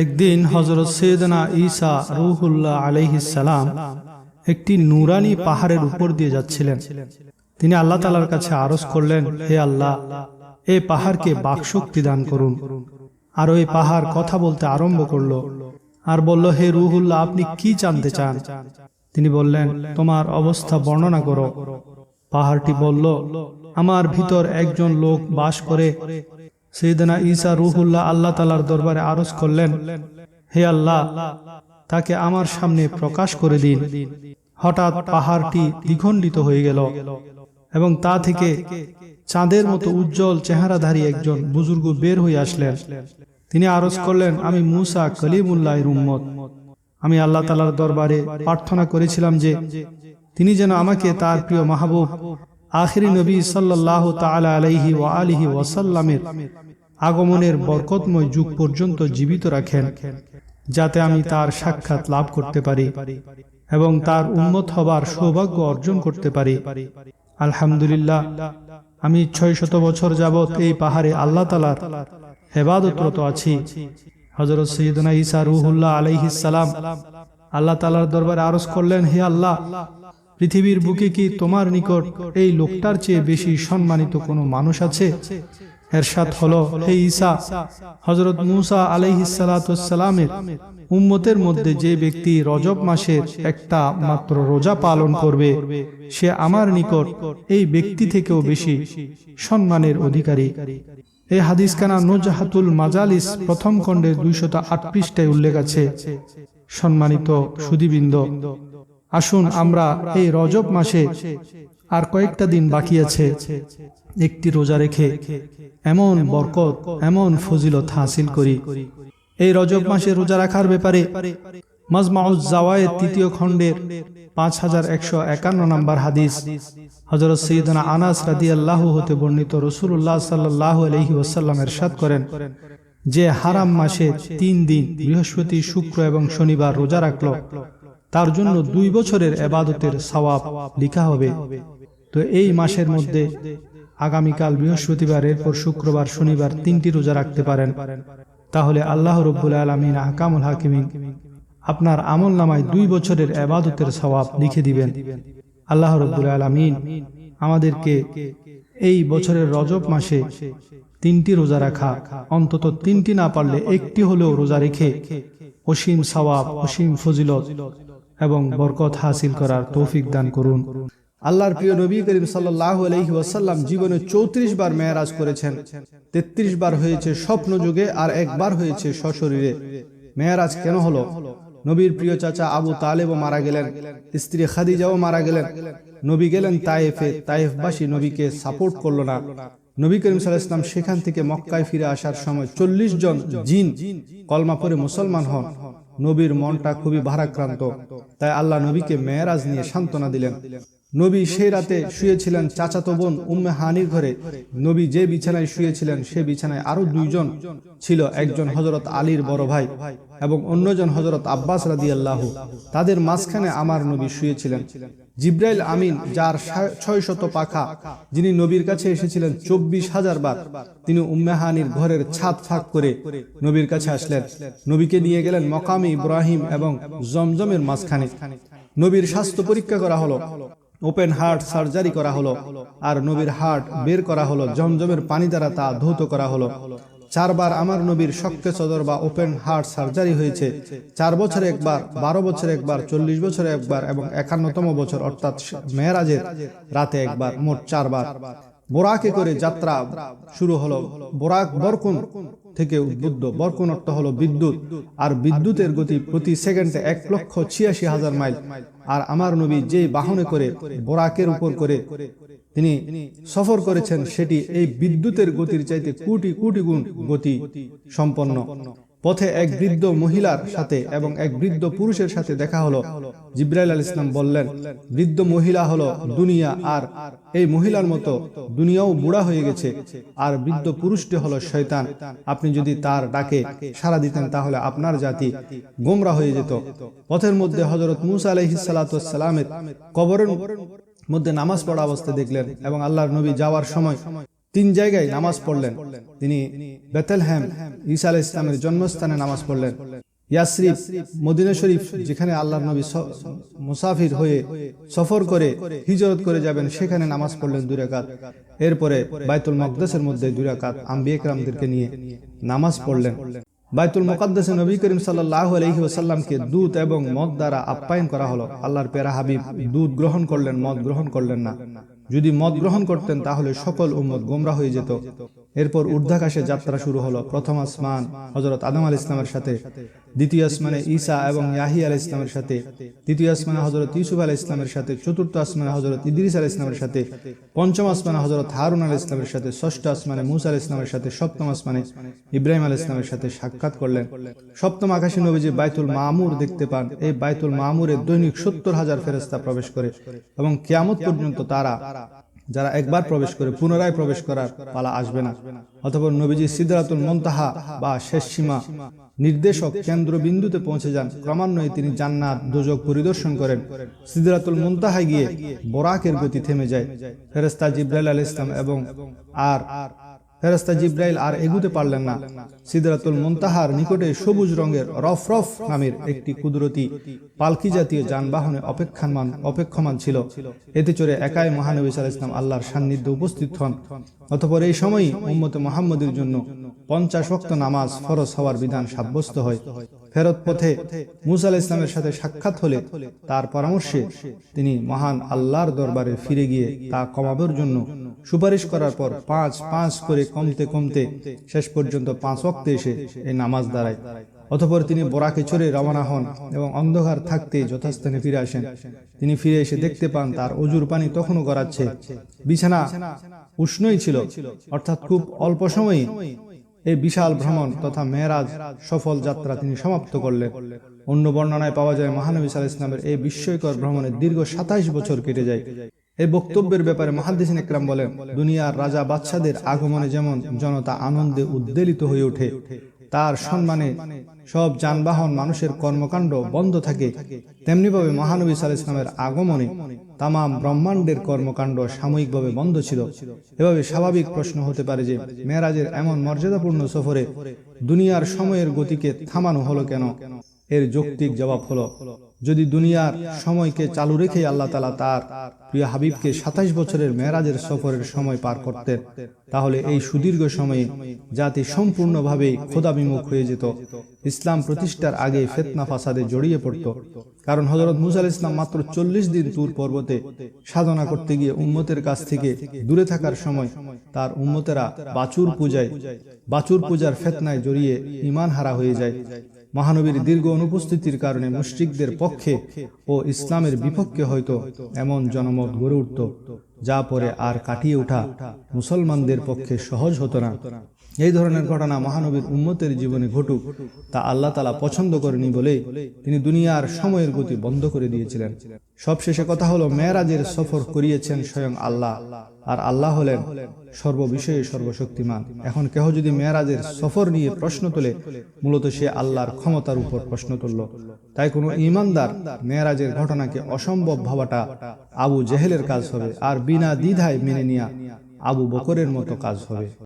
একদিন হজরত সৈয়দনা ঈসা রুহুল্লাহ আলহিসাল্লাম একটি নুরানি পাহাড়ের উপর দিয়ে যাচ্ছিলেন। তিনি আল্লাহ তালার কাছে আরজ করলেন, হে আল্লাহ, এ পাহাড়কে বাকশক্তি দান করুন। আর ওই পাহাড় কথা বলতে আরম্ভ করল। আর বলল, হে রুহুল্লাহ, আপনি কি জানতে চান? তিনি বললেন, তোমার অবস্থা বর্ণনা করো। পাহাড়টি বলল, আমার ভিতর একজন লোক বাস করে সৈয়দনা ঈসা রুহুল্লাহ আল্লাহ তালার দরবারে আরজ করলেন, হে আল্লাহ, তাকে আমার সামনে প্রকাশ করে দিন। হঠাৎ পাহাড়টি দ্বিখণ্ডিত হয়ে গেল এবং তা থেকে চাঁদের মতো উজ্জ্বল চেহারাধারী একজন বুজুর্গ বের হয়ে আসলেন। তিনি আরজ করলেন, আমি মুসা কলিমুল্লাহ উম্মত। আমি আল্লাহ তালার দরবারে প্রার্থনা করেছিলাম যে তিনি যেন আমাকে তার প্রিয় মাহবুব, আখিরি নবী সাল্লাহ তালা আলাইহি ওয়া আলিহি ওয়াসাল্লামের আগমনের বরকতময় যুগ পর্যন্ত জীবিত রাখেন, যাতে আমি তার সাক্ষাৎ লাভ করতে পারি এবং তার উন্মত হবার সৌভাগ্য অর্জন করতে পারি। আলহামদুলিল্লাহ, আমি ছয় শত বছর যাবৎ এই পাহাড়ে আল্লাহ তালার হেবাদতরত আছি। হজরত সৈয়দনা ইসা রুহুল্লাহ আলাইহিসালাম আল্লাহ তালার দরবারে আরজ করলেন, হে আল্লাহ পৃথিবীর বুকে কি তোমার নিকট এই লোকটার চেয়ে বেশি সম্মানিত কোনো মানুষ আছে? এরশাদ হলো, হে ঈসা হজরত মুসা আলাইহিসালামের উম্মতের মধ্যে যে ব্যক্তি রজব মাসের একটা মাত্র রোজা পালন করবে, সে আমার নিকট এই ব্যক্তি থেকেও বেশি সম্মানের অধিকারী। এই হাদিস কানা নুজাহাতুল মাজালিস প্রথম খণ্ডের দুইশত আট পৃষ্ঠায় উল্লেখ আছে। সম্মানিত সুদীবৃন্দ আসুন আমরা এই রজব মাসে আর কয়েকটা দিন বাকি আছে। একটি রোজা রেখে এমন বরকত এমন ফজিলত হাসিল করি। এই রজব মাসে রোজা রাখার ব্যাপারে মাজমাউজ জাওয়ায়ের তৃতীয় খণ্ডের পাঁচ হাজার একশো একান্ন নম্বর হাদিস। হজরত সৈয়দনা আনাস রাদি আল্লাহ হতে বর্ণিত রসুল্লাহ সাল্লাহ আলহি ওসাল্লাম এরশাদ করেন। যে হারাম মাসে তিন দিন বৃহস্পতি শুক্র এবং শনিবার রোজা রাখল। তার জন্য দুই বছরের এবাদতের সওয়াব লিখা হবে। তো এই মাসের মধ্যে আগামীকাল বৃহস্পতিবার, এরপর শুক্রবার, শনিবার তিনটি রোজা রাখতে পারেন। তাহলে আল্লাহ রব্বুল আলমিন আহকামুল হাকিমিন আপনার আমল নামায় দুই বছরের এবাদতের সওয়াব লিখে দিবেন। আল্লাহ রব্বুল আলমিন আমাদেরকে এই বছরের রজব মাসে তিনটি রোজা রাখা, অন্তত তিনটি না পারলে একটি হলেও রোজা রেখে অসীম সওয়াব, অসীম ফজিলত এবং বরকত হাসিল করার তৌফিক দান করুন। আল্লাহর প্রিয় নবী করিম সাল্লাহ আলহি ওয়াসাল্লাম জীবনে চৌত্রিশ বার মেয়ারাজ করেছেন। তেত্রিশ বার হয়েছে স্বপ্ন যুগে আর একবার হয়েছে সশরীরে। মেয়ারাজ কেন হলো? নবীর প্রিয় চাচা আবু তালেবও মারা গেলেন, স্ত্রী খাদিজাও মারা গেলেন। নবী গেলেন তায়েফে, তায়েফবাসী নবীকে সাপোর্ট করল না। নবী করিম সাল্লাহাম সেখান থেকে মক্কায় ফিরে আসার সময় চল্লিশ জন জিন কলমা পরে মুসলমান হন। নবীর মনটা খুবই ভারাক্রান্ত। তাই আল্লাহ নবীকে মেয়েরাজ নিয়ে সান্ত্বনা দিলেন। নবী সেই রাতে শুয়েছিলেন চাচাতো বোন উম্মে হানির ঘরে। নবী যে বিছানায় শুয়েছিলেন সে বিছানায় আরও দুইজন ছিল একজন হজরত আলীর বড় ভাই এবং অন্যজন হজরত আব্বাস রাদি আল্লাহ তাদের মাঝখানে আমার নবী শুয়েছিলেন। জিব্রাইল আমিন যার ছয় শত পাখা যিনি নবীর কাছে এসেছিলেন চব্বিশ হাজার বার। তিনি উম্মেহানির ঘরের ছাদ ফাঁক করে নবীর কাছে আসলেন। নবীকে নিয়ে গেলেন মকামি ইব্রাহিম এবং জমজমের মাঝখানে। নবীর স্বাস্থ্য পরীক্ষা করা হলো। ওপেন হার্ট সার্জারি করা হলো আর নবীর হার্ট বের করা হলো, জমজমের পানি দ্বারা তা ধৌত করা হলো। চারবার আমার নবীর শক্ত সদর বা ওপেন হার্ট সার্জারি হয়েছে। চার বছরে একবার, বারো বছরে একবার, চল্লিশ বছরে একবার এবং একান্নতম বছর, অর্থাৎ মেয়েরাজের রাতে একবার, মোট চারবার। বোরাকে করে যাত্রা শুরু হলো বোরাক বরকুন থেকে উদ্বুদ্ধ। বরকুন অর্থ হলো বিদ্যুৎ। আর বিদ্যুতের গতি প্রতি সেকেন্ডে এক লক্ষ ছিয়াশি হাজার মাইল। আর আমার নবী যে বাহনে করে বোরাকের উপর করে তিনি সফর করেছেন সেটি এই বিদ্যুতের গতির চাইতে কোটি কোটি গুণ গতি সম্পন্ন। পথে এক বৃদ্ধ মহিলার সাথে এবং এক বৃদ্ধ পুরুষের সাথে দেখা হলো। জিব্রাইল আল ইসলাম বললেন বৃদ্ধ মহিলা হলো দুনিয়া আর এই মহিলার মতো দুনিয়াও বুড়া হয়ে গেছে আর বৃদ্ধ পুরুষটি হলো শয়তান। আপনি যদি তার ডাকে সারা দিতেন তাহলে আপনার জাতি গোমরা হয়ে যেত। পথের মধ্যে হজরত মুসা আলহিসালামের কবরের মধ্যে নামাজ পড়া অবস্থায় দেখলেন এবং আল্লাহর নবী যাওয়ার সময় তিন জায়গায় নামাজ পড়লেন। তিনি বেতেলহ্যাম ঈসা আলাহ ইসলামের জন্মস্থানে নামাজ পড়লেন। ইয়াসরিফ, মদিনা শরীফ, যেখানে আল্লাহ নবী মুসাফির হয়ে সফর করে হিজরত করে যাবেন, সেখানে নামাজ পড়লেন দুই রাকাত। এরপরে বাইতুল মকদাসের মধ্যে দুই রাকাত আম্বিয়া একরামদেরকে নিয়ে নামাজ পড়লেন। বাইতুল মুকাদ্দাসে নবী করিম সাল্লাল্লাহু আলাইহি ওয়াসাল্লামকে দুধ এবং মদ দ্বারা আপ্যায়ন করা হলো। আল্লাহর পেরা হাবিব দুধ গ্রহণ করলেন, মদ গ্রহণ করলেন না। যদি মদ গ্রহণ করতেন তাহলে সকল উম্মত গোমরা হয়ে যেত। এরপর ঊর্ধ্বাকাশে যাত্রা শুরু হলো। প্রথম আসমান হজরত আদম আল ইসলামের সাথে দ্বিতীয় আসমানে ঈসা এবং ইয়াহি আল ইসলামের সাথে তৃতীয় আসমানে হজরত ইউসুফ আল ইসলামের সাথে চতুর্থ আসমানে হজরত ইদ্রিস আল ইসলামের সাথে পঞ্চম আসমানে হজরত হারুন আল ইসলামের সাথে ষষ্ঠ আসমানে মুসা আল ইসলামের সাথে সপ্তম আসমানে ইব্রাহিম আল ইসলামের সাথে সাক্ষাৎ করলেন। সপ্তম আকাশে নবীজি বাইতুল মামুর দেখতে পান। এই বাইতুল মামুরে দৈনিক সত্তর হাজার ফেরেস্তা প্রবেশ করে এবং কেয়ামত পর্যন্ত তারা যারা একবার প্রবেশ করে, পুনরায় প্রবেশ করার পালা আসবে না। অথবা নবীজি সিদ্ধারাতুল মন্তাহা বা শেষ সীমা নির্দেশক কেন্দ্রবিন্দুতে পৌঁছে যান। ক্রমান্বয়ে তিনি জান্নাত দুজক পরিদর্শন করেন। সিদ্ধারাতুল মন্তাহায় গিয়ে বরাকের গতি থেমে যায়। ফেরেস্তা জিব্রাইল আল ইসলাম এবং আর ফেরেস্তা জিব্রাইল আর এগুতে পারলেন না। সিদরাতুল মুনতাহার নিকটে সবুজ রঙের রফ রফ নামের একটি কুদরতি পালকি জাতীয় যানবাহনে অপেক্ষমান অপেক্ষমান ছিল। এতে চড়ে একাই মহানবী সাল ইসলাম আল্লাহর সান্নিধ্যে উপস্থিত হন। অতপর এই সময়ই উম্মতে মোহাম্মদের জন্য পঞ্চাশ ওয়াক্ত নামাজ ফরজ হওয়ার বিধান সাব্যস্ত হয়। ফেরত পথে মুসা আলাহ ইসলামের সাথে সাক্ষাৎ হলে তার পরামর্শে তিনি মহান আল্লাহর দরবারে ফিরে গিয়ে তা কমানোর জন্য সুপারিশ করার পর পাঁচ পাঁচ করে কমতে কমতে শেষ পর্যন্ত পাঁচ ওয়াক্তে এসে এই নামাজ দাঁড়ায়। অতপর তিনি বরাকে চড়ে রওনা হন এবং অন্ধকার থাকতে যথাস্থানে ফিরে আসেন। তিনি ফিরে এসে দেখতে পান তার অজুর পানি তখনও গড়াচ্ছে। বিছানা উষ্ণই ছিল, অর্থাৎ খুব অল্প সময়ই এই বিশাল ভ্রমণ তথা মেয়েরাজ সফল যাত্রা তিনি সমাপ্ত করলেন। অন্য বর্ণনায় পাওয়া যায়, মহানবী সাল ইসলামের এই বিস্ময়কর ভ্রমণে দীর্ঘ সাতাইশ বছর কেটে যায়। এই বক্তব্যের ব্যাপারে মহাদিসিন একরাম বলেন, দুনিয়ার রাজা বাচ্চাদের আগমনে যেমন জনতা আনন্দে উদ্বেলিত হয়ে ওঠে তার সম্মানে সব যানবাহন মানুষের কর্মকাণ্ড বন্ধ থাকে। তেমনিভাবে মহানবী সাল ইসলামের আগমনে তামাম ব্রহ্মাণ্ডের কর্মকাণ্ড সাময়িকভাবে বন্ধ ছিল। এভাবে স্বাভাবিক প্রশ্ন হতে পারে যে মেয়েরাজের এমন মর্যাদাপূর্ণ সফরে দুনিয়ার সময়ের গতিকে থামানো হলো কেন? এর যৌক্তিক জবাব হলো যদি দুনিয়ার সময়কে চালু রেখে আল্লাহ তালা তার প্রিয় হাবিবকে সাতাইশ বছরের মেয়েরাজের সফরের সময় পার করতেন, তাহলে এই সুদীর্ঘ সময়ে জাতি সম্পূর্ণভাবে খোদাবিমুখ হয়ে যেত। ইসলাম প্রতিষ্ঠার আগে ফেতনা ফাসাদে জড়িয়ে পড়ত। কারণ হজরত মুসা আল ইসলাম মাত্র চল্লিশ দিন তুর পর্বতে সাধনা করতে গিয়ে উম্মতের কাছ থেকে দূরে থাকার সময় তার উম্মতেরা বাচুর পূজায় বাচুর পূজার ফেতনায় জড়িয়ে ইমান হারা হয়ে যায়। মহানবীর দীর্ঘ অনুপস্থিতির কারণে মুশ্রিকদের পক্ষে ও ইসলামের বিপক্ষে হয়তো এমন জনমত গড়ে উঠত, যা পরে আর কাটিয়ে উঠা মুসলমানদের পক্ষে সহজ হতো না। এই ধরনের ঘটনা মহানবীর উম্মতের জীবনে ঘটুক, তা আল্লাহ তালা পছন্দ করেনি বলে তিনি দুনিয়ার সময়ের গতি বন্ধ করে দিয়েছিলেন। সবশেষে কথা হলো, মেয়েরাজের সফর করিয়েছেন স্বয়ং আল্লাহ, আর আল্লাহ হলেন সর্ববিষয়ে সর্বশক্তিমান। এখন কেহ যদি মেয়েরাজের সফর নিয়ে প্রশ্ন তোলে, মূলত সে আল্লাহর ক্ষমতার উপর প্রশ্ন তুলল। তাই কোনো ইমানদার মেয়েরাজের ঘটনাকে অসম্ভব ভাবাটা আবু জেহেলের কাজ হবে, আর বিনা দ্বিধায় মেনে নিয়া আবু বকরের মতো কাজ হবে।